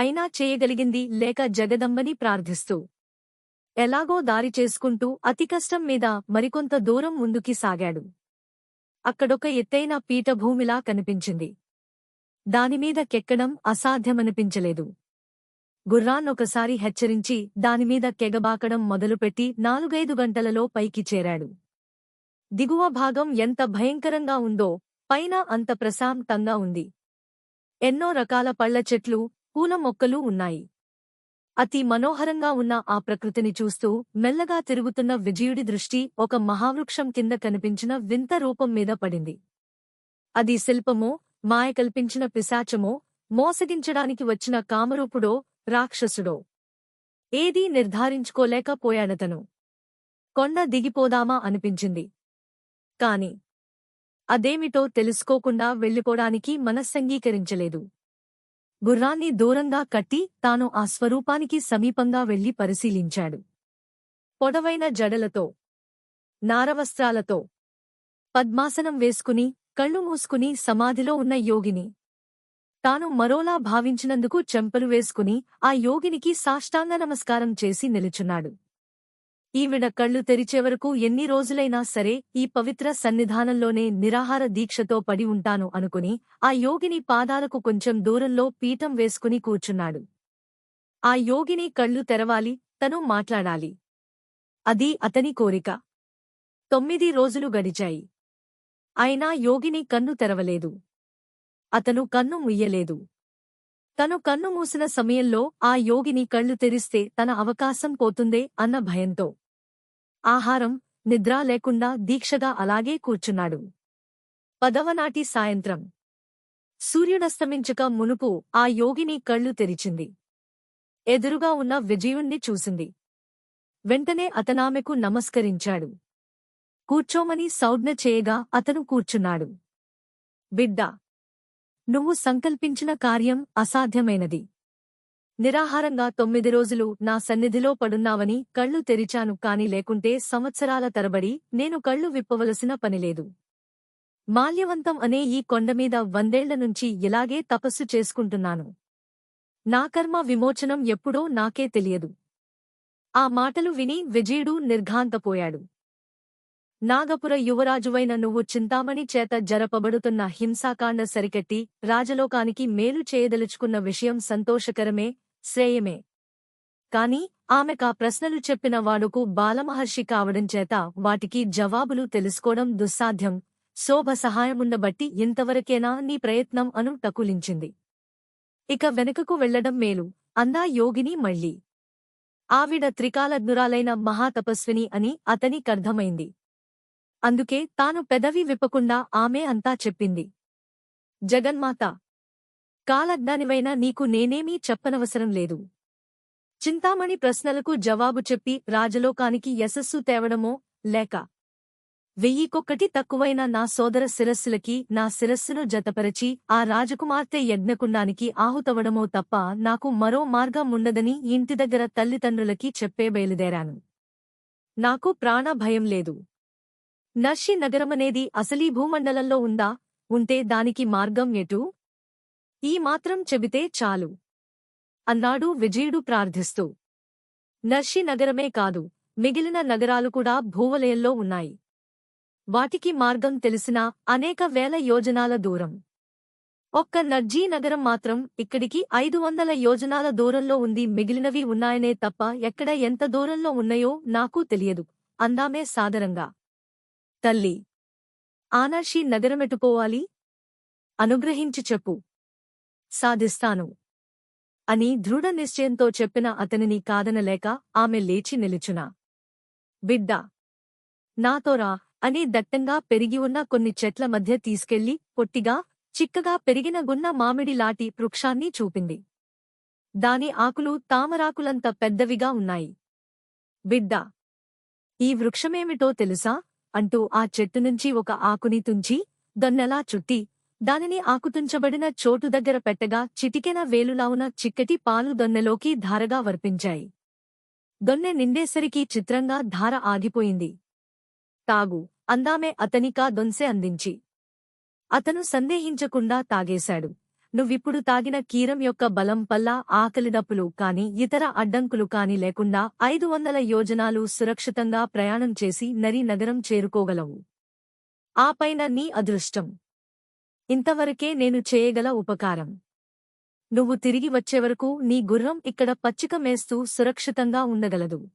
అయినా చేయగలిగింది లేక జగదంబని ప్రార్థిస్తూ ఎలాగో దారి చేసుకుంటూ అతి కష్టం మీద మరికొంత దూరం ముందుకి సాగాడు. అక్కడొక ఎత్తైన పీఠభూమిలా కనిపించింది. దానిమీద కెక్కడం అసాధ్యమనిపించలేదు. గుర్రాన్నొకసారి హెచ్చరించి దానిమీద కెగబాకడం మొదలుపెట్టి నాలుగైదు గంటలలో పైకి చేరాడు. దిగువ భాగం ఎంత భయంకరంగా ఉందో పైన అంత ప్రశాంతంగా ఉంది. ఎన్నో రకాల పళ్ళ చెట్లు పూల మొక్కలు ఉన్నాయి. అతి మనోహరంగా ఉన్న ఆ ప్రకృతిని చూస్తూ మెల్లగా తిరుగుతున్న విజయుడి దృష్టి ఒక మహావృక్షం కింద కనిపించిన వింత రూపం మీద పడింది. అది శిల్పమో మాయ కల్పించిన పిశాచమో మోసగించడానికి వచ్చిన కామరూపుడో రాక్షసుడో. ఏదీ నిర్ధారించుకోలేకపోయాడతను. కొండ దిగిపోదామా అనిపించింది. కాని అదేమిటో తెలుసుకోకుండా వెళ్ళిపోడానికి మనస్సంగీకరించలేదు. గుర్రాన్ని దూరంగా కట్టి తాను ఆ స్వరూపానికి సమీపంగా వెళ్ళి పరిశీలించాడు. పొడవైన జడలతో నారవస్త్రాలతో పద్మాసనం వేసుకుని కళ్ళు మూసుకుని సమాధిలో ఉన్న యోగిని. తాను మరోలా భావించినందుకు చెంపలు వేసుకుని ఆ యోగినికి సాష్టాంగ నమస్కారం చేసి నిలుచున్నాడు. ఈవిడ కళ్ళు తెరిచే వరకు ఎన్ని రోజులైనా సరే ఈ పవిత్ర సన్నిధానంలోనే నిరాహార దీక్షతో పడి ఉంటాను అనుకుని ఆ యోగిని పాదాలకు కొంచెం దూరంలో పీఠం వేసుకుని కూర్చున్నాడు. ఆ యోగిని కళ్ళు తెరవాలి తను మాట్లాడాలి. అది అతని కోరిక. తొమ్మిది రోజులు గడిచాయి. అయినా యోగిని కన్ను తెరవలేదు. అతను కన్ను ముయ్యలేదు. తను కన్ను మూసిన సమయంలో ఆ యోగిని కళ్ళు తెరిస్తే తన అవకాశం పోతుందే అన్న భయంతో. ఆహారం నిద్ర లేకుండా దీక్షగా అలాగే కూర్చున్నాడు. పదవనాటి సాయంత్రం. సూర్యుడస్తమించక మునుపు ఆ యోగిని కళ్ళు తెరిచింది. ఎదురుగా ఉన్న విజయుణ్ణి చూసింది. వెంటనే అతనామెకు నమస్కరించాడు. కూర్చోమని సౌజ్ఞ చేయగా అతను కూర్చున్నాడు. బిడ్డా నువ్వు సంకల్పించిన కార్యం అసాధ్యమైనది. నిరాహారంగా తొమ్మిది రోజులు నా సన్నిధిలో పడున్నావని కళ్ళు తెరిచాను కాని లేకుంటే సంవత్సరాల తరబడి నేను కళ్ళు విప్పవలసిన పనిలేదు మాల్యవంతం అనే ఈ కొండమీద వందేళ్ళ నుంచి ఇలాగే తపస్సు చేసుకుంటున్నాను. నా కర్మ విమోచనం ఎప్పుడో నాకే తెలియదు. ఆ మాటలు విని విజయుడు నిర్ఘాంతపోయాడు. నాగపుర యువరాజువైన నువ్వు చింతామణి చేత జరపబడుతున్న హింసాకాండ సరికట్టి రాజలోకానికి మేలు చేయదలుచుకున్న విషయం సంతోషకరమే శ్రేయమే. కాని ఆమెకా ప్రశ్నలు చెప్పిన వాడుకు బాలమహర్షి కావడం చేత వాటికి జవాబులు తెలుసుకోవడం దుస్సాధ్యం. శోభ సహాయముండబట్టి ఇంతవరకేనా నీ ప్రయత్నం అను టకులించింది. ఇక వెనుకకు వెళ్ళడం మేలు అందా యోగిని మళ్ళీ. ఆవిడ త్రికాలజ్ఞురాలైన మహాతపస్విని అని అతనికర్థమైంది అందుకే తాను పెదవి విప్పకుండా ఆమె అంతా చెప్పింది. జగన్మాత! కాలజ్ఞానివైన నీకు నేనేమీ చెప్పనవసరం లేదు. చింతామణి ప్రశ్నలకు జవాబు చెప్పి రాజలోకానికి యశస్సు తేవడమో లేక వెయ్యికొక్కటి తక్కువైన నా సోదర శిరస్సులకి నా శిరస్సును జతపరచి ఆ రాజకుమార్తె యజ్ఞకుండానికి ఆహుతవడమో తప్ప నాకు మరో మార్గం ఉండదని ఇంటి దగ్గర తల్లిదండ్రులకి చెప్పే బయలుదేరాను. నాకు ప్రాణ భయం లేదు. నర్షి నగరమనేది అసలీ భూమండలంలో ఉందా? ఉంటే దానికి మార్గం ఎటు? ఈ మాత్రం చెబితే చాలు. అన్నాడు విజయుడు ప్రార్థిస్తూ. నర్షి నగరమే కాదు మిగిలిన నగరాలు కూడా భూవలయంలో ఉన్నాయి. వాటికి మార్గం తెలిసినా అనేక వేల యోజనాల దూరం. ఒక్క నర్జీ నగరం మాత్రం ఇక్కడికి ఐదు వందల యోజనాల దూరంలో ఉంది. మిగిలినవి ఉన్నాయనే తప్ప ఎక్కడ ఎంత దూరంలో ఉన్నాయో నాకూ తెలియదు. అందామే సాదరంగా. తల్లి ఆనర్షి నగరమెటుపోవాలి అనుగ్రహించి చెప్పు. సాధిస్తాను. అని దృఢ నిశ్చయంతో చెప్పిన అతనిని కాదనలేక ఆమె లేచి నిలుచున. బిడ్డ! నాతోరా అని దట్టంగా పెరిగి ఉన్న కొన్ని చెట్ల మధ్య తీసుకెళ్ళి పొట్టిగా చిక్కగా పెరిగిన గున్న మామిడి లాటి వృక్షాన్ని చూపింది. దాని ఆకులు తామరాకులంత పెద్దవిగా ఉన్నాయి. బిడ్డ! ఈ వృక్షమేమిటో తెలుసా? అంటూ ఆ చెట్టు నుంచి ఒక ఆకుని తుంచి దొన్నెలా చుట్టి దానిని ఆకుతుంచబడిన చోటు దగ్గర పెట్టగా చిటికెన వేలులావున చిక్కటి పాలు దొన్నెలోకి ధారగా వర్పించాయి. దొన్నె నిండేసరికి చిత్రంగా ధార ఆగిపోయింది. తాగు అందామే అతనికా దొన్సె అందించి. అతను సందేహించకుండా తాగేశాడు. నువ్విప్పుడు తాగిన కీరం యొక్క బలం పల్లా ఆకలిదప్పులు కాని ఇతర అడ్డంకులు కాని లేకుండా ఐదు వందల యోజనాలు సురక్షితంగా ప్రయాణం చేసి నరి నగరం చేరుకోగలవు. ఆపైన నీ అదృష్టం. ఇంతవరకే నేను చేయగల ఉపకారం. నువ్వు తిరిగి వచ్చేవరకు నీ గుర్రం ఇక్కడ పచ్చిక మేస్తూ సురక్షితంగా ఉండగలదు.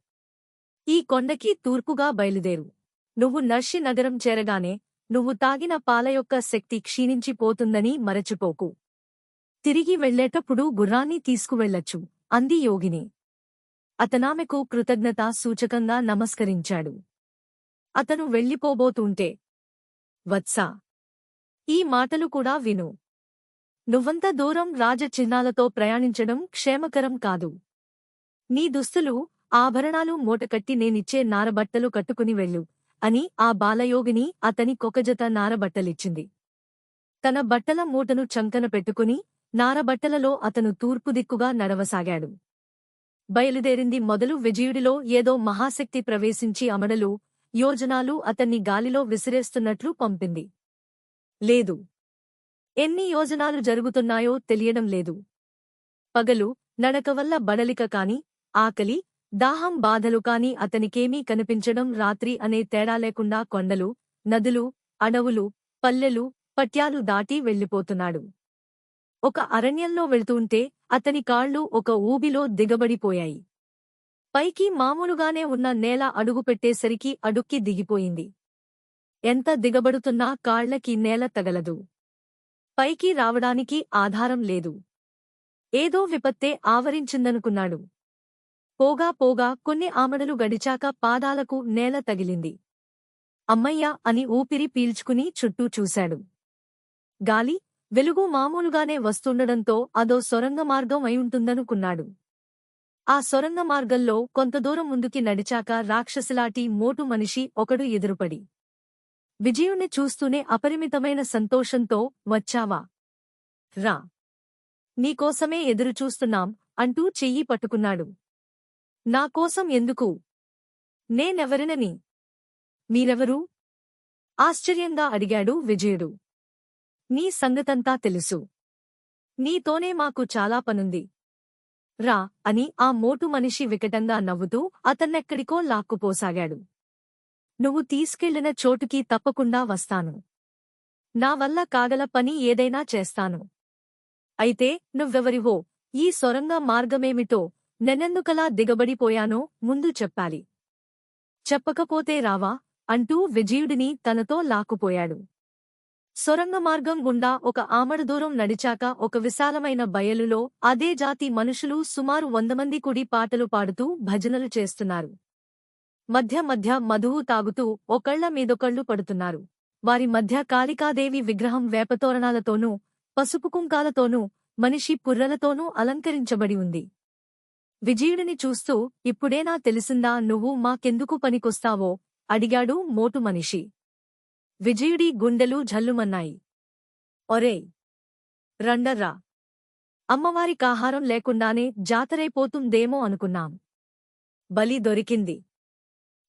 ఈ కొండకి తూర్పుగా బయలుదేరు. నువ్వు నర్షి నగరం చేరగానే నువ్వు తాగిన పాల యొక్క శక్తి క్షీణించిపోతుందని మరచిపోకు. తిరిగి వెళ్ళేటప్పుడు గుర్రాన్ని తీసుకువెళ్ళొచ్చు అంది యోగిని. అతనామెకు కృతజ్ఞతా సూచకంగా నమస్కరించాడు. అతను వెళ్ళిపోబోతుంటే వత్సా! ఈ మాటలు కూడా విను. నువ్వంత దూరం రాజచిహ్నాలతో ప్రయాణించడం క్షేమకరం కాదు. నీ దుస్తులు ఆభరణాలు మూటకట్టి నేనిచ్చే నారబట్టలు కట్టుకుని వెళ్ళు అని ఆ బాలయోగిని అతని కొకజత నారబట్టలిచ్చింది. తన బట్టల మూటను చంకన పెట్టుకుని నారబట్టలలో అతను తూర్పు దిక్కుగా నడవసాగాడు. బయలుదేరింది మొదలు విజయుడిలో ఏదో మహాశక్తి ప్రవేశించి అమడలు యోజనాలు అతన్ని గాలిలో విసిరేస్తున్నట్లు పంపింది. లేదు. ఎన్ని యోజనాలు జరుగుతున్నాయో తెలియడం లేదు. పగలు నడక వల్ల బడలిక కాని ఆకలి దాహం బాధలు కాని అతనికేమీ కనిపించడం రాత్రి అనే తేడా లేకుండా కొండలు నదులు అడవులు పల్లెలు పట్యాలు దాటి వెళ్ళిపోతున్నాడు. ఒక అరణ్యంలో వెళ్తుంటే అతని కాళ్ళు ఒక ఊబిలో దిగబడిపోయాయి. పైకి మామూలుగానే ఉన్న నేల అడుగుపెట్టేసరికి అడుక్కి దిగిపోయింది. ఎంత దిగబడుతున్నా కాళ్ళకి నేల తగలదు. పైకి రావడానికి ఆధారం లేదు. ఏదో విపత్తే ఆవరించిందనుకున్నాడు. పోగా పోగా కొన్ని ఆమడలు గడిచాక పాదాలకు నేల తగిలింది. అమ్మయ్యా అని ఊపిరి పీల్చుకుని చుట్టూ చూశాడు. గాలి వెలుగు మామూలుగానే వస్తుండడంతో అదో సొరంగ మార్గం అయింటుందనుకున్నాడు ఆ సొరంగ మార్గంలో కొంత దూరం ముందుకి నడిచాక రాక్షసులాటి మోటు మనిషి ఒకడు ఎదురుపడి. విజయుణ్ణి చూస్తూనే అపరిమితమైన సంతోషంతో వచ్చావా? రా. నీకోసమే ఎదురుచూస్తున్నాం అంటూ చెయ్యి పట్టుకున్నాడు. నాకోసం ఎందుకు? నేనెవరినని? మీరెవరూ? ఆశ్చర్యంగా అడిగాడు విజయుడు. నీ సంగతంతా తెలుసు. నీతోనే మాకు చాలా పనుంది. రా అని ఆ మోటు మనిషి వికటంగా నవ్వుతూ అతన్నెక్కడికో లాక్కుపోసాగాడు. నువ్వు తీసుకెళ్ళిన చోటుకి తప్పకుండా వస్తాను. నా వల్ల కాగల పని ఏదైనా చేస్తాను. అయితే నువ్వెవరివో ఈ సొరంగ మార్గమేమిటో నెనెందుకలా దిగబడిపోయానో ముందు చెప్పాలి. చెప్పకపోతే రావా అంటూ విజయుడిని తనతో లాక్కుపోయాడు. సొరంగ మార్గం గుండా ఒక ఆమడ దూరం నడిచాక ఒక విశాలమైన బయలులో అదే జాతి మనుషులు సుమారు వందమంది కుడి పాటలు పాడుతూ భజనలు చేస్తున్నారు. మధ్య మధ్య మధువు తాగుతూ ఒకళ్ళ మీదొకళ్ళు పడుతున్నారు. వారి మధ్య కాళికాదేవి విగ్రహం వేపతోరణాలతోనూ పసుపు కుంకాలతోనూ మనిషి పుర్రలతోనూ అలంకరించబడి ఉంది. విజయుడిని చూస్తూ ఇప్పుడేనా తెలిసిందా నువ్వు మాకెందుకు పనికొస్తావో? అడిగాడు మోటు మనిషి. విజయుడి గుండెలు ఝల్లుమన్నాయి ఒరే రండర్రా! అమ్మవారికాహారం లేకుండానే జాతరైపోతుందేమో అనుకున్నాం. బలి దొరికింది.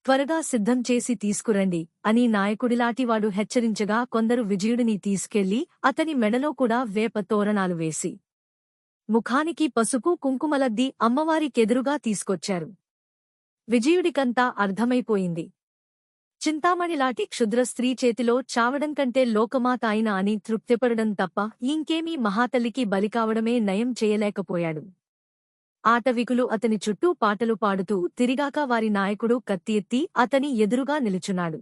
త్వరగా సిద్ధం చేసి తీసుకురండి అని నాయకుడిలాటివాడు హెచ్చరించగా కొందరు విజయుడిని తీసుకెళ్ళి అతని మెడలో కూడా వేప తోరణాలు వేసి ముఖానికి పసుపు కుంకుమలద్ది అమ్మవారికెదురుగా తీసుకొచ్చారు. విజయుడికంతా అర్థమైపోయింది. చింతామణిలాటి క్షుద్ర స్త్రీ చేతిలో చావడం కంటే లోకమాత అయిన అని తృప్తిపడడం తప్ప ఇంకేమీ మహాతల్లికి బలికావడమే నయం చేయలేకపోయాడు. ఆటవికులు అతని చుట్టూ పాటలు పాడుతూ తిరిగాక వారి నాయకుడు కత్తి ఎత్తి అతని ఎదురుగా నిలుచున్నాడు.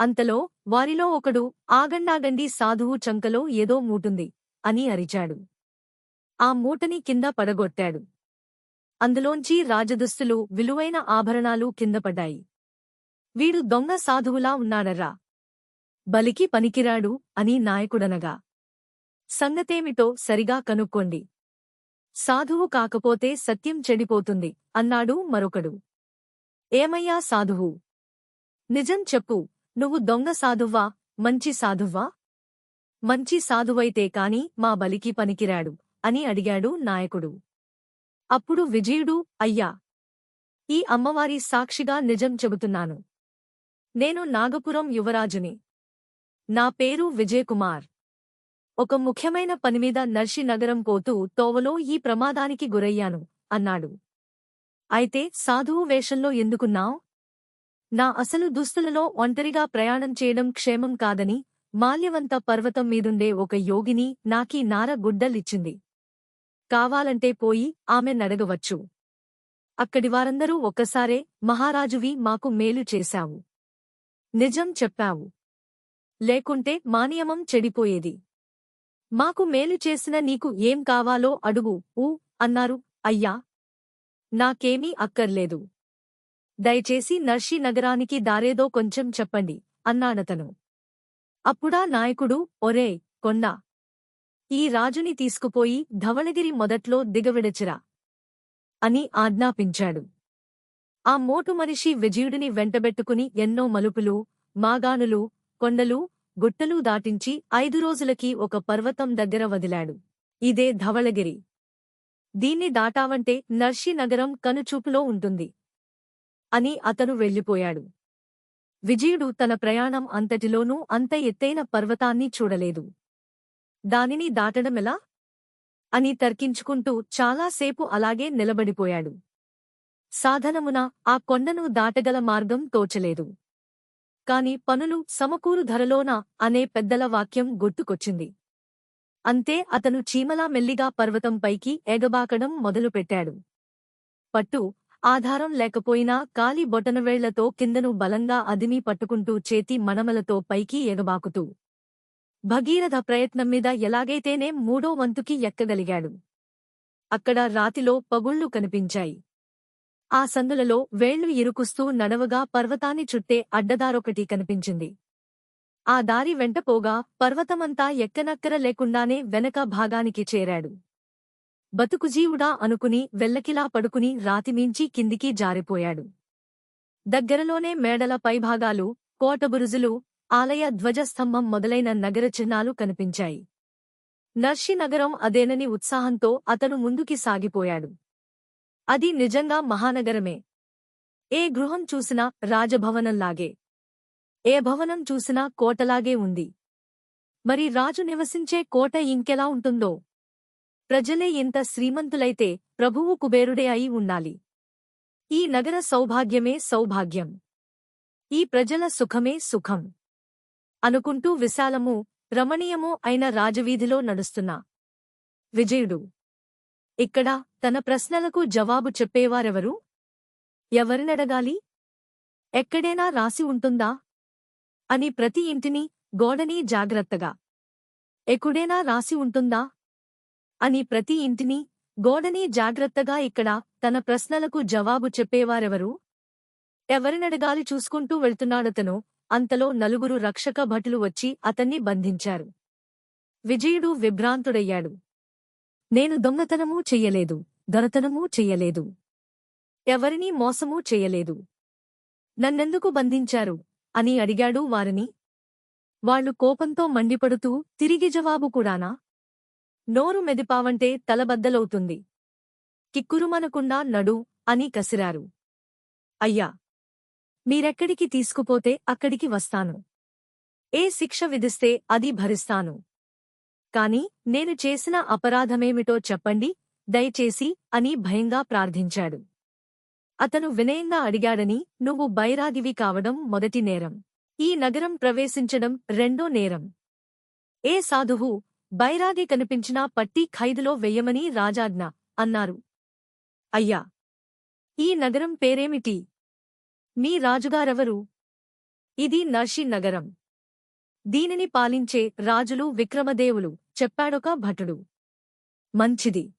అంతలో వారిలో ఒకడు ఆగండాగండి సాధువు చంకలో ఏదో మూటుంది అని అరిచాడు. ఆ మూటని కింద పడగొట్టాడు. అందులోంచి రాజదుస్తులు విలువైన ఆభరణాలు కిందపడ్డాయి వీడు దొంగ సాధువులా ఉన్నాడర్రా బలికి పనికిరాడు అని నాయకుడనగా. సంగతేమిటో సరిగా కనుక్కోండి. సాధువు కాకపోతే సత్యం చెడిపోతుంది అన్నాడు మరొకడు. ఏమయ్యా సాధువు? నిజం చెప్పు నువ్వు దొంగ సాధువ్వా మంచి సాధువ్వా మంచి సాధువైతే కాని మా బలికి పనికిరాడు అని అడిగాడు నాయకుడు. అప్పుడు విజయుడు అయ్యా! ఈ అమ్మవారి సాక్షిగా నిజం చెబుతున్నాను. నేను నాగపురం యువరాజుని. నా పేరు విజయకుమార్. ఒక ముఖ్యమైన పనిమీద నర్షి నగరం పోతూ తోవలో ఈ ప్రమాదానికి గురయ్యాను అన్నాడు. అయితే సాధువు వేషంలో ఎందుకున్నావ్? నా అసలు దుస్తులలో ఒంటరిగా ప్రయాణం చేయడం క్షేమం కాదని మాల్యవంత పర్వతం మీదుండే ఒక యోగిని నాకీ నార గుడ్డలిచ్చింది. కావాలంటే పోయి ఆమె నడగవచ్చు. అక్కడి వారందరూ ఒక్కసారే మహారాజువి మాకు మేలు చేశావు. నిజం చెప్పావు. లేకుంటే మానియమం చెడిపోయేది. మాకు మేలు చేసిన నీకు ఏం కావాలో అడుగు ఊ అన్నారు. అయ్యా! నాకేమీ అక్కర్లేదు. దయచేసి నర్షి నగరానికి దారేదో కొంచెం చెప్పండి అన్నాడతను అప్పుడా నాయకుడు ఒరే కొండ ఈ రాజుని తీసుకుపోయి ధవళగిరి మొదట్లో దిగవిడచిరా అని ఆజ్ఞాపించాడు. ఆ మోటు మనిషి విజయుడిని వెంటబెట్టుకుని ఎన్నో మలుపులు మాగానులు కొండలు గుట్టలు దాటించి ఐదు రోజులకి ఒక పర్వతం దగ్గర వదిలాడు. ఇదే ధవళగిరి. దీన్ని దాటావంటే నర్షి నగరం కనుచూపులో ఉంటుంది అని అతను వెళ్ళిపోయాడు. విజయుడు తన ప్రయాణం అంతటిలోనూ అంత ఎత్తైన పర్వతాన్ని చూడలేదు. దానిని దాటడమెలా? అని తర్కించుకుంటూ చాలాసేపు అలాగే నిలబడిపోయాడు. సాధనమున ఆ కొండను దాటగల మార్గం తోచలేదు. కాని పనులు సమకూరు ధరలోన అనే పెద్దల వాక్యం గుర్తుకొచ్చింది. అంతే అతను చీమలా మెల్లిగా పర్వతం పైకి ఎగబాకడం మొదలుపెట్టాడు. పట్టు ఆధారం లేకపోయినా కాలి బొటనవేళ్ళతో కిందను బలంగా అదిమి పట్టుకుంటూ చేతి మణమలతో పైకి ఎగబాకుతూ భగీరథ ప్రయత్నం మీద ఎలాగైతేనే మూడో వంతుకి ఎక్కగలిగాడు. అక్కడ రాతిలో పగుళ్ళు కనిపించాయి. ఆ సందులలో వేళ్ళు ఇరుకుస్తూ నడవగా పర్వతాన్ని చుట్టే అడ్డదారొకటి కనిపించింది. ఆ దారి వెంటపోగా పర్వతమంతా ఎక్కనక్కర లేకుండానే వెనక భాగానికి చేరాడు. బతుకుజీవుడా అనుకుని వెల్లకిలా పడుకుని రాతిమీంచి కిందికి జారిపోయాడు. దగ్గరలోనే మేడల పైభాగాలు కోటబురుజులు ఆలయ ధ్వజస్తంభం మొదలైన నగర చిహ్నాలు కనిపించాయి. నర్షి నగరం అదేనని ఉత్సాహంతో అతను ముందుకి సాగిపోయాడు. అది నిజంగా మహానగరమే. ఏ గృహం చూసినా రాజభవనంలాగే. ఏ భవనం చూసినా కోటలాగే ఉంది. మరి రాజు నివసించే కోట ఇంకెలా ఉంటుందో? ప్రజలే ఇంత శ్రీమంతులైతే ప్రభువు కుబేరుడే అయి ఉండాలి. ఈ నగర సౌభాగ్యమే సౌభాగ్యం. ఈ ప్రజల సుఖమే సుఖం. అనుకుంటూ విశాలము రమణీయమూ అయిన రాజవీధిలో నడుస్తున్నా. విజయుడు ఇక్కడ తన ప్రశ్నలకు జవాబు చెప్పేవారెవరు? ఎవరినడగాలి? ఎక్కడైనా రాసి ఉంటుందా? అని ప్రతి ఇంటిని గోడని జాగ్రత్తగా. ఎకుడేనా రాసి ఉంటుందా? అని ప్రతి ఇంటిని గోడని జాగ్రత్తగా ఇక్కడ తన ప్రశ్నలకు జవాబు చెప్పేవారెవరు? ఎవరినడగాలి చూసుకుంటూ వెళ్తున్నాడతను అంతలో నలుగురు రక్షక భటులు వచ్చి అతన్ని బంధించారు. విజయుడు విభ్రాంతుడయ్యాడు. నేను దొంగతనమూ చెయ్యలేదు దొరతనమూ చెయ్యలేదు ఎవరినీ మోసమూ చెయ్యలేదు నన్నెందుకు బంధించారు? అని అడిగాడు వారిని. వాళ్ళు కోపంతో మండిపడుతూ తిరిగి జవాబు కూడానా? నోరు మెదిపావంటే తలబద్దలవుతుంది. కిక్కురుమనకుండా నడు అని కసిరారు. అయ్యా! మీరెక్కడికి తీసుకుపోతే అక్కడికి వస్తాను. ఏ శిక్ష విధిస్తే అది భరిస్తాను. కాని నేను చేసిన అపరాధమేమిటో చెప్పండి దయచేసి అని భయంగా ప్రార్థించాడు. అతను వినయంగా అడిగాడని నువ్వు బైరాగివి కావడం మొదటి నేరం. ఈ నగరం ప్రవేశించడం రెండో నేరం. ఏ సాధువు బైరాగి కనిపించినా పట్టి ఖైదులో వెయ్యమని రాజాజ్ఞ అన్నారు. అయ్యా! ఈ నగరం పేరేమిటి? మీ రాజుగారెవరు? ఇది నర్షి నగరం. దీనిని పాలించే రాజులు విక్రమదేవులు. చెప్పాడొక భటుడు. మంచిది.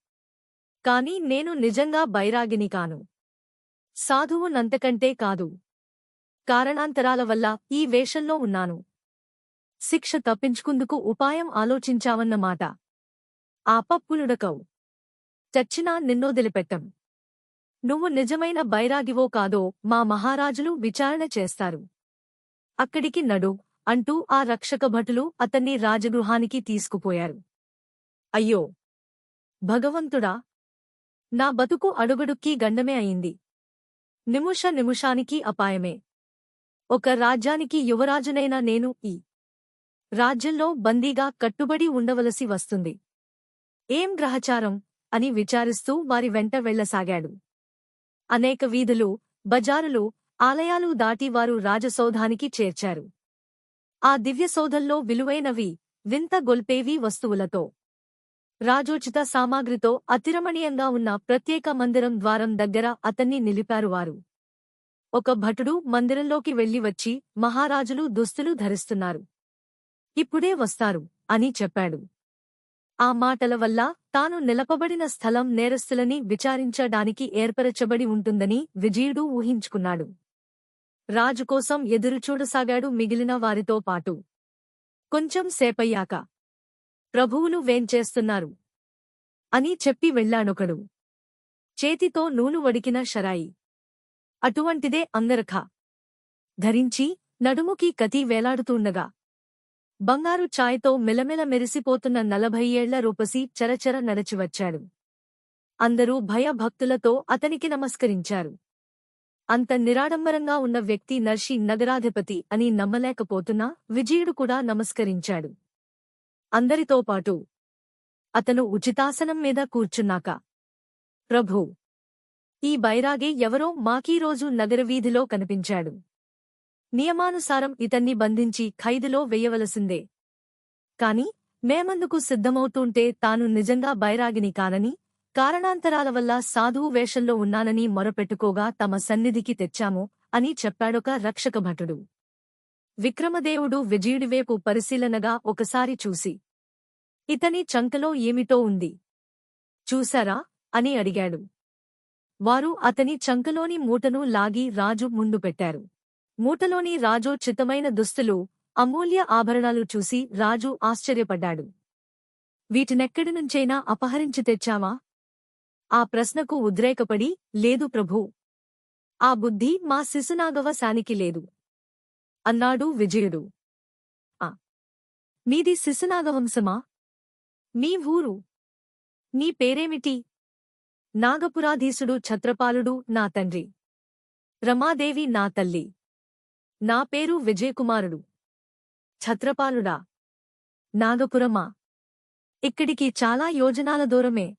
కాని నేను నిజంగా బైరాగిని కాను. సాధువు నంతకంటే కాదు. కారణాంతరాల వల్ల ఈ వేషంలో ఉన్నాను. శిక్ష తప్పించుకుందుకు ఉపాయం ఆలోచించావన్నమాట ఆ పప్పులుడకవు. చచ్చినా నిన్నోదిలిపెట్టం నువ్వు నిజమైన బైరాగివో కాదో మా మహారాజులు విచారణ చేస్తారు. అక్కడికి నడు. అంటూ ఆ రక్షక భటులు అతన్ని రాజగృహానికి తీసుకుపోయారు. అయ్యో! భగవంతుడా! నా బతుకు అడుగడుక్కీ గండమే అయింది. నిముష నిముషానికి అపాయమే. ఒక రాజ్యానికి యువరాజునైన నేను ఈ రాజ్యంలో బందీగా కట్టుబడి ఉండవలసి వస్తుంది. ఏం గ్రహచారం? అని విచారిస్తూ వారి వెంట వెళ్ళసాగాడు అనేక వీధులు బజారులు ఆలయాలు దాటి వారు రాజసౌధానికి చేర్చారు. ఆ దివ్యసోధల్లో విలువైనవి వింత గొల్పేవి వస్తువులతో. రాజోచిత సామాగ్రితో అతిరమణీయంగా ఉన్న ప్రత్యేక మందిరం ద్వారం దగ్గర అతన్ని నిలిపారు వారు. ఒక భటుడు మందిరంలోకి వెళ్ళి వచ్చి మహారాజులు దుస్తులు ధరిస్తున్నారు. ఇప్పుడే వస్తారు అని చెప్పాడు. ఆ మాటల వల్ల తాను నిలపబడిన స్థలం నేరస్తులని విచారించడానికి ఏర్పరచబడి ఉంటుందని విజయుడు ఊహించుకున్నాడు. రాజుకోసం ఎదురుచూడసాగాడు మిగిలిన వారితో పాటు. కొంచెం సేపయ్యాక. ప్రభువులు వేంచేస్తున్నారు అని చెప్పి వెళ్ళాడొకడు చేతితో నూలు వడికిన షరాయి. అటువంటిదే అంగరఖ. ధరించి నడుముకి కతి వేలాడుతుండగా. బంగారు ఛాయ్తో మెలమెల మెరిసిపోతున్న నలభై ఏళ్ళ రూపసి చరచర నడచివచ్చాడు. అందరూ భయభక్తులతో అతనికి నమస్కరించారు. అంత నిరాడంబరంగా ఉన్న వ్యక్తి నర్షి నగరాధిపతి అని నమ్మలేకపోతున్నా విజయుడు కూడా నమస్కరించాడు. అందరితో పాటు అతను ఉచితాసనం మీద కూర్చున్నాక ప్రభూ ఈ బైరాగే ఎవరో మాకీరోజు నగరవీధిలో కనిపించాడు. నియమానుసారం ఇతన్ని బంధించి ఖైదులో వెయ్యవలసిందే కాని మేమందుకు సిద్ధమవుతుంటే తాను నిజంగా బైరాగిని కానని కారణాంతరాల వల్ల సాధువు వేషంలో ఉన్నానని మొరపెట్టుకోగా తమ సన్నిధికి తెచ్చాము అని చెప్పాడొక రక్షకభటుడు విక్రమదేవుడు విజయుడివేపు పరిశీలనగా ఒకసారి చూసి ఇతని చంకలో ఏమిటో ఉంది? చూశారా? అని అడిగాడు. వారు అతని చంకలోని మూటను లాగి రాజు ముందు పెట్టారు. మూటలోని రాజోచితమైన దుస్తులు అమూల్య ఆభరణాలు చూసి రాజు ఆశ్చర్యపడ్డాడు. వీటినెక్కడి నుంచైనా అపహరించి తెచ్చావా? ఆ ప్రశ్నకు ఉద్రేకపడి లేదు ప్రభూ. ఆ బుద్ధి మా శిశునాగవ శానికి లేదు. అన్నాడు విజయుడు. ఆ. మీది శిశునాగవంశమా? మీ ఊరు? నీ పేరేమిటి? నాగపురాధీసుడు ఛత్రపాలుడు నా తండ్రి. రమాదేవి నా తల్లి. నా పేరు విజయకుమారుడు. ఛత్రపాలుడా? నాగపురమా? ఇక్కడికి చాలా యోజనాల దూరమే.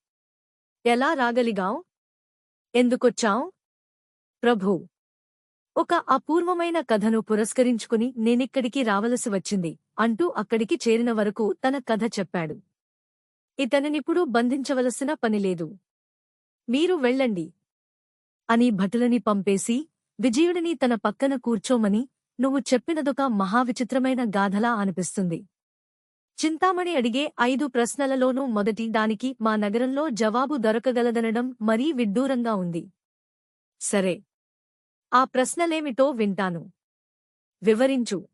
ఎలా రాగలిగాం ఎందుకొచ్చాం ప్రభూ ఒక అపూర్వమైన కథను పురస్కరించుకుని నేనిక్కడికి రావలసి వచ్చింది అంటూ అక్కడికి చేరిన వరకు తన కథ చెప్పాడు. ఇతనినిప్పుడు బంధించవలసిన పనిలేదు మీరు వెళ్ళండి. అని భటులని పంపేసి విజయుడిని తన పక్కన కూర్చోమని నువ్వు చెప్పినదొక మహావిచిత్రమైన గాథలా అనిపిస్తుంది. చింతామణి అడిగే ఐదు ప్రశ్నలలోనూ మొదటి దానికి మా నగరంలో జవాబు దొరకగలదనడం మరీ విడ్డూరంగా ఉంది. సరే. ఆ ప్రశ్నలేమిటో వింటాను. వివరించు.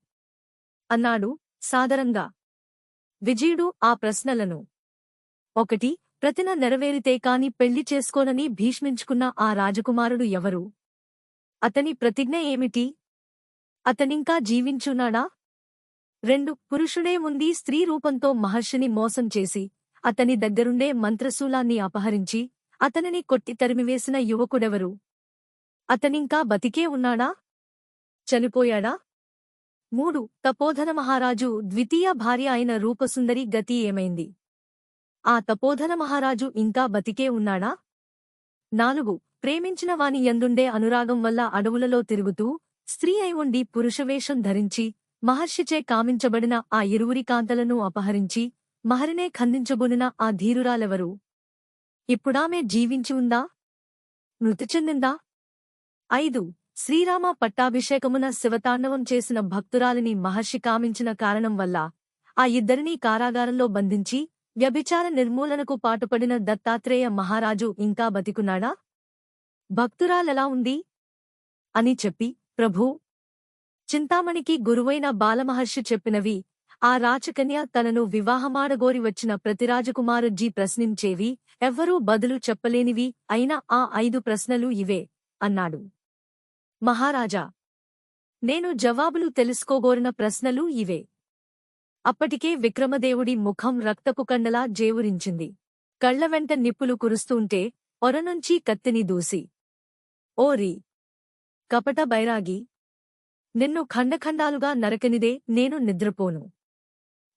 అన్నాడు సాదరంగా. విజయుడు ఆ ప్రశ్నలను. ఒకటి ప్రతిన నెరవేరితే కాని పెళ్ళి చేసుకోనని భీష్మించుకున్న ఆ రాజకుమారుడు ఎవరు? అతని ప్రతిజ్ఞ ఏమిటి? అతనింకా జీవించున్నాడా? రెండు పురుషుడే ఉంది స్త్రీ రూపంతో మహర్షిని మోసం చేసి అతని దగ్గరుండే మంత్రశూలాన్ని అపహరించి అతనిని కొట్టి తరిమివేసిన యువకుడెవరు? అతనింకా బతికే ఉన్నాడా? చనిపోయాడా? మూడు తపోధన మహారాజు ద్వితీయ భార్య అయిన రూపసుందరి గతి ఏమైంది? ఆ తపోధన మహారాజు ఇంకా బతికే ఉన్నాడా? నాలుగు ప్రేమించిన వాని యందుండే అనురాగం వల్ల అడవులలో తిరుగుతూ స్త్రీ అయి ఉండి పురుషవేషం ధరించి మహర్షిచే కామించబడిన ఆ ఇరువురి కాంతలను అపహరించి మహరినే ఖండించబునిన ఆ ధీరురాలెవరు? ఇప్పుడామే జీవించి ఉందా? మృతి చెందిందా? ఐదు. శ్రీరామ పట్టాభిషేకమున శివతాండవం చేసిన భక్తురాలిని మహర్షి కామించిన కారణం వల్ల ఆ ఇద్దరినీ కారాగారంలో బంధించి వ్యభిచార నిర్మూలనకు పాటుపడిన దత్తాత్రేయ మహారాజు ఇంకా బతికున్నాడా? భక్తురాలెలా ఉంది? అని చెప్పి ప్రభూ చింతామణికి గురువైన బాలమహర్షి చెప్పినవి ఆ రాచకన్య తనను వివాహమాడగోరి వచ్చిన ప్రతిరాజకుమారుజ్జీ ప్రశ్నించేవి ఎవ్వరూ బదులు చెప్పలేనివి అయిన ఆ ఐదు ప్రశ్నలు ఇవే అన్నాడు. మహారాజా నేను జవాబులు తెలుసుకోగోరిన ప్రశ్నలు ఇవే. అప్పటికే విక్రమదేవుడి ముఖం రక్తపు కండలా జేవురించింది. కళ్ళవెంట నిప్పులు కురుస్తుంటే ఒరనుంచి కత్తిని దూసి ఓరి కపట బైరాగి నిన్ను ఖండఖండాలుగా నరకనిదే నేను నిద్రపోను.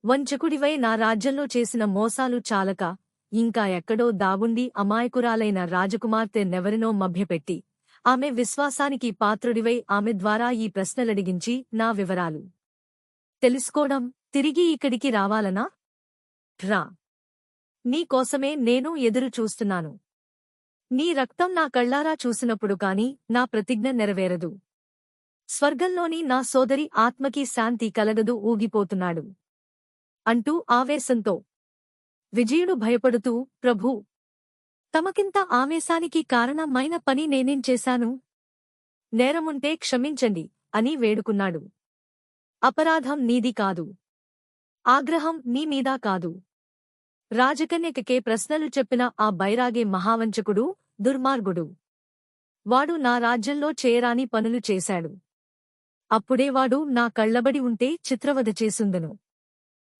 వంచకుడివై నా రాజ్యంలో చేసిన మోసాలు చాలక ఇంకా ఎక్కడో దాగుండి అమాయకురాలైన రాజకుమార్తె నెవరినో మభ్యపెట్టి ఆమె విశ్వాసానికి పాత్రుడివై ఆమె ద్వారా ఈ ప్రశ్నలడిగించి నా వివరాలు. తెలుసుకోవడం తిరిగి ఇక్కడికి రావాలనా? రా. నీకోసమే నేను ఎదురు చూస్తున్నాను. నీ రక్తం నా కళ్ళారా చూసినప్పుడు కాని నా ప్రతిజ్ఞ నెరవేరదు. స్వర్గంలోని నా సోదరి ఆత్మకి శాంతి కలగదు ఊగిపోతున్నాడు. అంటూ ఆవేశంతో విజయుడు భయపడుతూ ప్రభూ! తమకింత ఆవేశానికి కారణమైన పని నేనేం చేశాను? నేరముంటే క్షమించండి అని వేడుకున్నాడు. అపరాధం నీది కాదు. ఆగ్రహం నీమీదా కాదు. రాజకన్యకకే ప్రశ్నలు చెప్పిన ఆ బైరాగే మహావంచకుడు దుర్మార్గుడు. వాడు నా రాజ్యంలో చేయరాని పనులు చేశాడు. అప్పుడేవాడు నా కళ్ళబడి ఉంటే చిత్రవధ చేసుందను.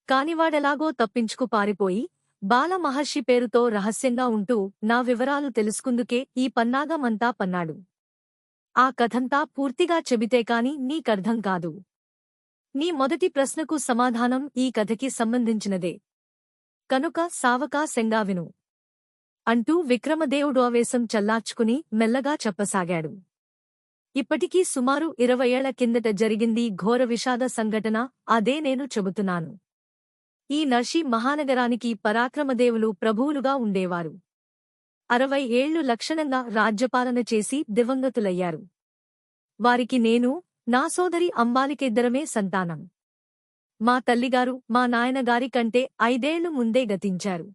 కానివాడెలాగో తప్పించుకు పారిపోయి బాల మహర్షి పేరుతో రహస్యంగా ఉంటూ నా వివరాలు తెలుసుకుందుకే ఈ పన్నాగమంతా పన్నాడు. ఆ కథంతా పూర్తిగా చెబితే కాని నీకర్థం కాదు. నీ మొదటి ప్రశ్నకు సమాధానం ఈ కథకి సంబంధించినదే. కనుక సావకా సెంగావిను అంటూ విక్రమదేవుడు ఆవేశం చల్లార్చుకుని మెల్లగా చెప్పసాగాడు. ఇప్పటికీ సుమారు ఇరవై ఏళ్ళ కిందట జరిగింది ఘోర విషాద సంఘటన అదే నేను చెబుతున్నాను. ఈ నర్షి మహానగరానికి పరాక్రమదేవులు ప్రభువులుగా ఉండేవారు. అరవై ఏళ్ళు లక్షణంగా రాజ్యపాలన చేసి దివంగతులయ్యారు. వారికి నేను నా సోదరి అంబాలికిద్దరమే సంతానం. మా తల్లిగారు మా నాయనగారి కంటే ఐదేళ్ళు ముందే గతించారు.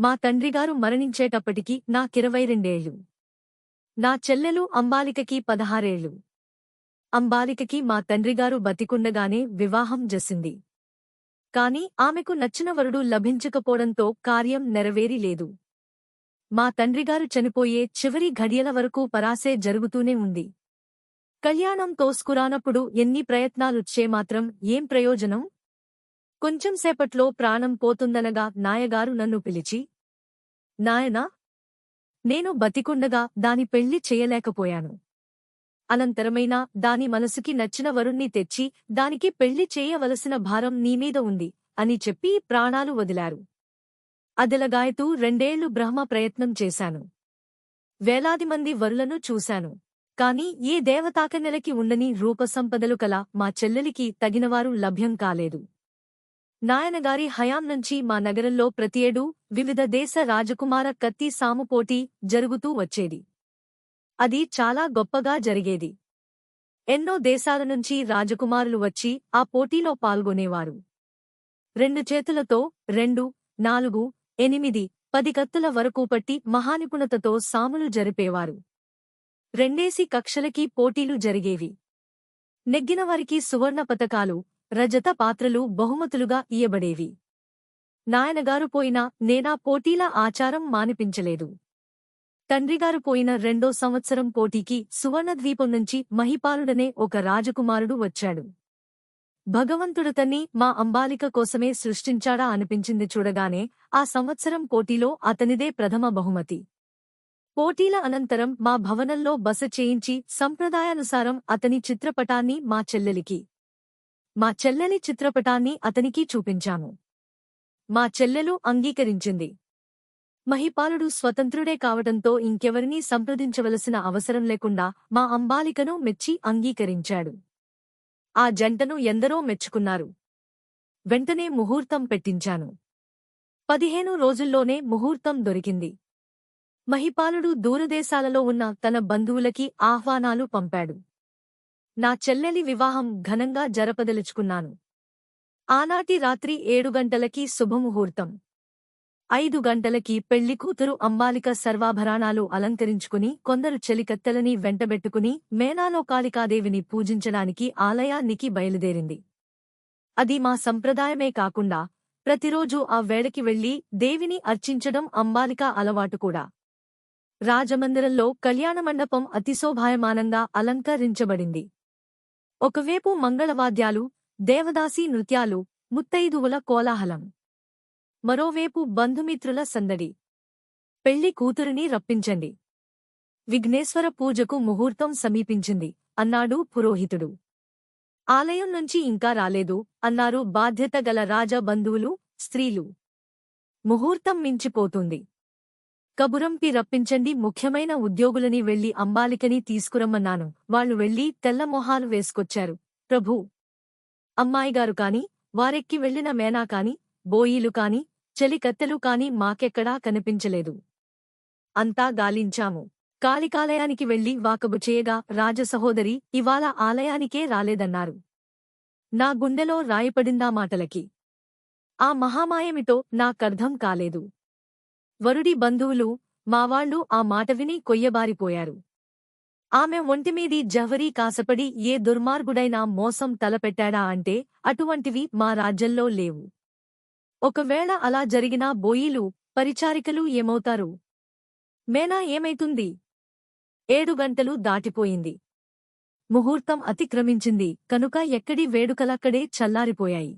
మా తండ్రిగారు మరణించేటప్పటికి నాకిరవై రెండేళ్ళు. నా చెల్లెలు అంబాలికకి పదహారేళ్ళు అంబాలికకి మా తండ్రిగారు బతికుండగానే వివాహం జసింది. కాని ఆమెకు నచ్చిన వరుడు లభించకపోవడంతో కార్యం నెరవేరి లేదు. మా తండ్రిగారు చనిపోయే చివరి ఘడియల వరకు పరాసే జరుగుతూనే ఉంది. కళ్యాణం తోసుకురానప్పుడు ఎన్ని ప్రయత్నాలుచ్చే మాత్రం ఏం ప్రయోజనం? కొంచెం సేపట్లో ప్రాణం పోతుందనగా నాయగారు నన్ను పిలిచి నాయనా నేను బతికుండగా దాని పెళ్ళి చేయలేకపోయాను. అనంతరమైనా దాని మనసుకి నచ్చిన వరుణ్ణి తెచ్చి దానికి పెళ్ళి చేయవలసిన భారం నీమీద ఉంది అని చెప్పి ప్రాణాలు వదిలారు. అదిలగాయతూ రెండేళ్ళు బ్రహ్మ ప్రయత్నం చేశాను. వేలాది మంది వరులను చూశాను. కాని ఏ దేవతాకనెలకి ఉండని రూపసంపదలు కల మా చెల్లెలికి తగినవారు లభ్యం కాలేదు. నాయనగారి హయాం నుంచి మా నగరంలో ప్రతియేడూ వివిధ దేశ రాజకుమార కత్తి సాము పోటీ జరుగుతూ వచ్చేది. అది చాలా గొప్పగా జరిగేది. ఎన్నో దేశాల నుంచి రాజకుమారులు వచ్చి ఆ పోటీలో పాల్గొనేవారు. రెండు చేతులతో రెండు నాలుగు ఎనిమిది పది కత్తుల వరకు పట్టి మహానిపుణతతో సాములు జరిపేవారు. రెండేసి కక్షలకి పోటీలు జరిగేవి. నెగ్గినవారికి సువర్ణ పతకాలు రజత పాత్రలు బహుమతులుగా ఇయ్యబడేవి. నాయనగారు పోయినా నేనా పోటీల ఆచారం మానిపించలేదు. తండ్రిగారు పోయిన రెండో సంవత్సరం పోటీకి సువర్ణద్వీపం నుంచి మహిపాలుడనే ఒక రాజకుమారుడు వచ్చాడు. భగవంతుడతన్ని మా అంబాలిక కోసమే సృష్టించాడా అనిపించింది చూడగానే ఆ సంవత్సరం పోటీలో అతనిదే ప్రథమ బహుమతి. పోటీల అనంతరం మా భవనంలో బస చేయించి సంప్రదాయానుసారం అతని చిత్రపటాన్ని మా చెల్లెలికి మా చెల్లెలి చిత్రపటాన్ని అతనికి చూపించాము. మా చెల్లెలు అంగీకరించింది. మహిపాలుడు స్వతంత్రుడే కావటంతో ఇంకెవరినీ సంప్రదించవలసిన అవసరం లేకుండా మా అంబాలికను మెచ్చి అంగీకరించాడు. ఆ జంటను ఎందరో మెచ్చుకున్నారు. వెంటనే ముహూర్తం పెట్టించాను. పదిహేను రోజుల్లోనే ముహూర్తం దొరికింది. మహిపాలుడు దూరదేశాలలో ఉన్న తన బంధువులకి ఆహ్వానాలు పంపాడు. నా చెల్లెలి వివాహం ఘనంగా జరపదలుచుకున్నాను. ఆనాటి రాత్రి ఏడు గంటలకి శుభముహూర్తం. ఐదు గంటలకి పెళ్ళి కూతురు అంబాలిక సర్వాభరణాలు అలంకరించుకుని కొందరు చెలికత్తెలని వెంటబెట్టుకుని మేనాలోకాలికాదేవిని పూజించడానికి ఆలయానికి బయలుదేరింది. అది మా సంప్రదాయమే కాకుండా ప్రతిరోజూ ఆ వేళకి వెళ్ళి దేవిని అర్చించడం అంబాలిక అలవాటు కూడా. రాజమందిరంలో కళ్యాణమండపం అతిశోభాయమానంగా అలంకరించబడింది. ఒకవేపు మంగళవాద్యాలు దేవదాసీ నృత్యాలు ముత్తైదువుల కోలాహలం. మరోవేపు బంధుమిత్రుల సందడి. పెళ్ళి కూతురిని రప్పించండి. విఘ్నేశ్వర పూజకు ముహూర్తం సమీపించింది. అన్నాడు పురోహితుడు. ఆలయం నుంచి ఇంకా రాలేదు అన్నారు బాధ్యత గల రాజ బంధువులు స్త్రీలు. ముహూర్తం మించిపోతుంది. కబురంపి రప్పించండి. ముఖ్యమైన ఉద్యోగులని వెళ్ళి అంబాలికని తీసుకురమ్మన్నాను. వాళ్ళు వెళ్ళి తెల్లమొహాలు వేసుకొచ్చారు. ప్రభూ! అమ్మాయిగారు కాని వారెక్కి వెళ్ళిన మేనా కాని బోయీలు కాని చెలికత్తెలు కాని మాకెక్కడా కనిపించలేదు. అంతా గాలించాము. కాళికాలయానికి వెళ్ళి వాకబు చేయగా రాజసహోదరి ఇవాళ ఆలయానికే రాలేదన్నారు. నా గుండెలో రాయపడిందా మాటలకి? ఆ మహామాయమిటో నాకర్ధం కాలేదు. వరుడి బంధువులు మావాళ్ళు ఆ మాట విని కొయ్యబారిపోయారు. ఆమె ఒంటిమీది జహరీ కాసపడి ఏ దుర్మార్గుడైనా మోసం తలపెట్టాడా అంటే అటువంటివి మా రాజ్యంలో లేవు. ఒకవేళ అలా జరిగినా బోయీలు పరిచారికలు ఏమవుతారు? మేనా ఏమైతుంది? ఏడు గంటలు దాటిపోయింది. ముహూర్తం అతిక్రమించింది కనుక ఎక్కడి వేడుకలక్కడే చల్లారిపోయాయి.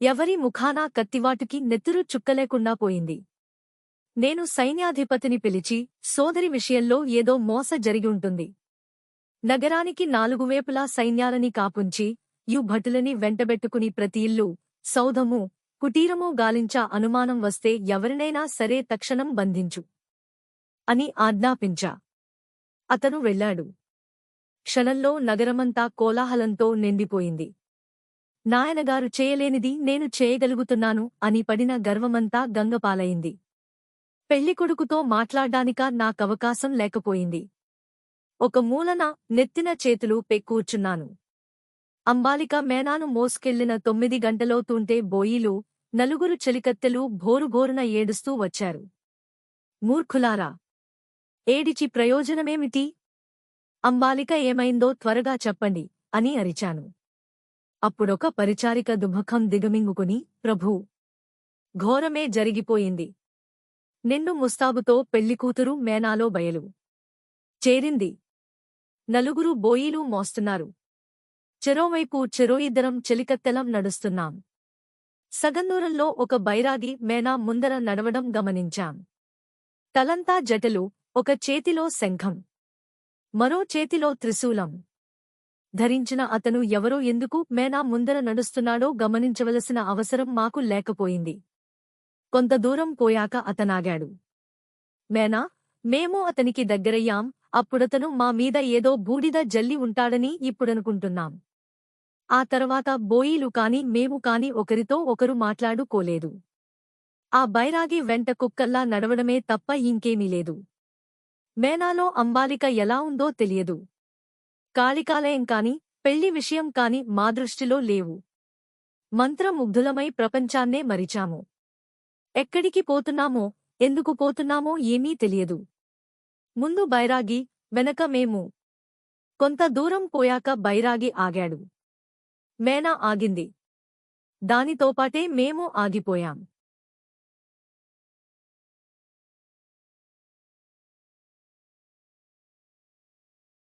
ఎవరి ముఖానా కత్తివాటుకి నెత్తురు చుక్కలేకుండా పోయింది. నేను సైన్యాధిపతిని పిలిచి సోదరి విషయంలో ఏదో మోస జరిగింటుంది నగరానికి నాలుగువేపులా సైన్యాలని కాపుంచి యు భటులని వెంటబెట్టుకుని ప్రతి ఇల్లు సౌధము కుటీరమో గాలించా అనుమానం వస్తే ఎవరినైనా సరే తక్షణం బంధించు అని ఆజ్ఞాపించా. అతను వెళ్ళాడు. క్షణంలో నగరమంతా కోలాహలంతో నిండిపోయింది. నాయనగారు చేయలేనిది నేను చేయగలుగుతున్నాను అని పడిన గర్వమంతా గంగపాలయింది పెళ్ళికొడుకుతో మాట్లాడ్డానిక నాకవకాశం లేకపోయింది. ఒక మూలన నెత్తిన చేతులు పెక్కూర్చున్నాను. అంబాలిక మేనాను మోసుకెళ్ళిన తొమ్మిది గంటలోతుంటే బోయిలు నలుగురు చెలికత్తెలు భోరుభోరున ఏడుస్తూ వచ్చారు. మూర్ఖులారా! ఏడిచి ప్రయోజనమేమిటి? అంబాలిక ఏమైందో త్వరగా చెప్పండి అని అరిచాను. అప్పుడొక పరిచారిక దుముఖం దిగమింగుకుని ప్రభూ! ఘోరమే జరిగిపోయింది. నిన్ను ముస్తాబుతో పెళ్ళికూతురు మేనాలో బయలు. చేరింది. నలుగురు బోయీలు మోస్తున్నారు. చెరోవైపు చెరో ఇద్దరం చెలికత్తెలం నడుస్తున్నాం. సగన్నూరంలో ఒక బైరాగి మేనా ముందర నడవడం గమనించాం. తలంతా జటలు ఒక చేతిలో శంఖం. మరో చేతిలో త్రిశూలం. ధరించిన అతను ఎవరో ఎందుకు మేనా ముందర నడుస్తున్నాడో గమనించవలసిన అవసరం మాకు లేకపోయింది. కొంత దూరం పోయాక అతనాగాడు. మేనా మేము అతనికి దగ్గరయ్యాం అప్పుడతను మా మీద ఏదో బూడిద జల్లి ఉంటాడని ఇప్పుడనుకుంటున్నాం. ఆ తర్వాత బోయిలు కాని మేము కాని ఒకరితో ఒకరు మాట్లాడుకోలేదు. ఆ బైరాగి వెంట కుక్కల్లా నడవడమే తప్ప ఇంకేమీ లేదు. మేనాలో అంబాలిక ఎలా ఉందో తెలియదు. కాళికాలయం కాని పెళ్ళి విషయం కాని మా దృష్టిలో లేవు. మంత్రముగ్ధులమై ప్రపంచాన్నే మరిచాము. ఎక్కడికి పోతున్నామో ఎందుకు పోతున్నామో ఏమీ తెలియదు. ముందు బైరాగి వెనక మేము. కొంత దూరం పోయాక బైరాగి ఆగాడు. మేనా ఆగింది. దానితోపాటే మేము ఆగిపోయాం.